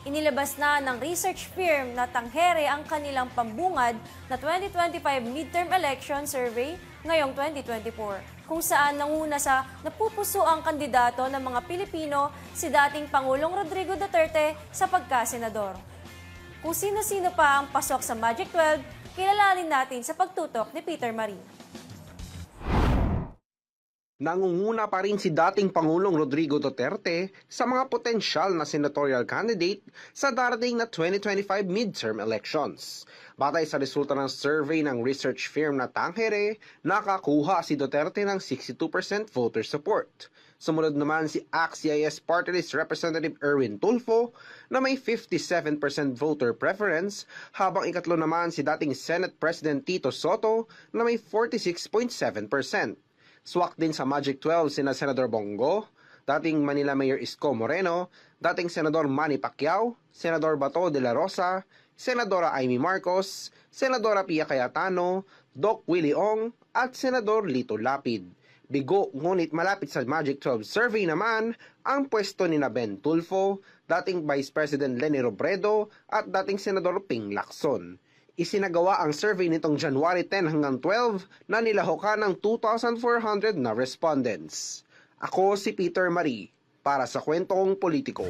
Inilabas na ng research firm na Tanghere ang kanilang pambungad na 2025 midterm election survey ngayong 2024 kung saan nanguna sa napupuso ang kandidato ng mga Pilipino si dating Pangulong Rodrigo Duterte sa pagkasenador. Kung sino-sino pa ang pasok sa Magic 12, kilalanin natin sa pagtutok ni Peter Marie. Nangunguna pa rin si dating Pangulong Rodrigo Duterte sa mga potensyal na senatorial candidate sa darating na 2025 midterm elections. Batay sa resulta ng survey ng research firm na Tangere, nakakuha si Duterte ng 62% voter support. Sumunod naman si AXIS Party Representative Erwin Tulfo na may 57% voter preference habang ikatlo naman si dating Senate President Tito Soto na may 46.7%. Swak din sa Magic 12 sina Senador Bongo, dating Manila Mayor Isko Moreno, dating Senador Manny Pacquiao, Senador Bato de la Rosa, Senadora Amy Marcos, Senadora Pia Cayetano, Doc Willie Ong, at Senador Lito Lapid. Bigo ngunit malapit sa Magic 12 survey naman ang pwesto ni na Ben Tulfo, dating Vice President Lenny Robredo at dating Senador Ping Lacson. Isinagawa ang survey nitong January 10 hanggang 12 na nilahokan ng 2,400 na respondents. Ako si Peter Marie para sa kwentong politiko.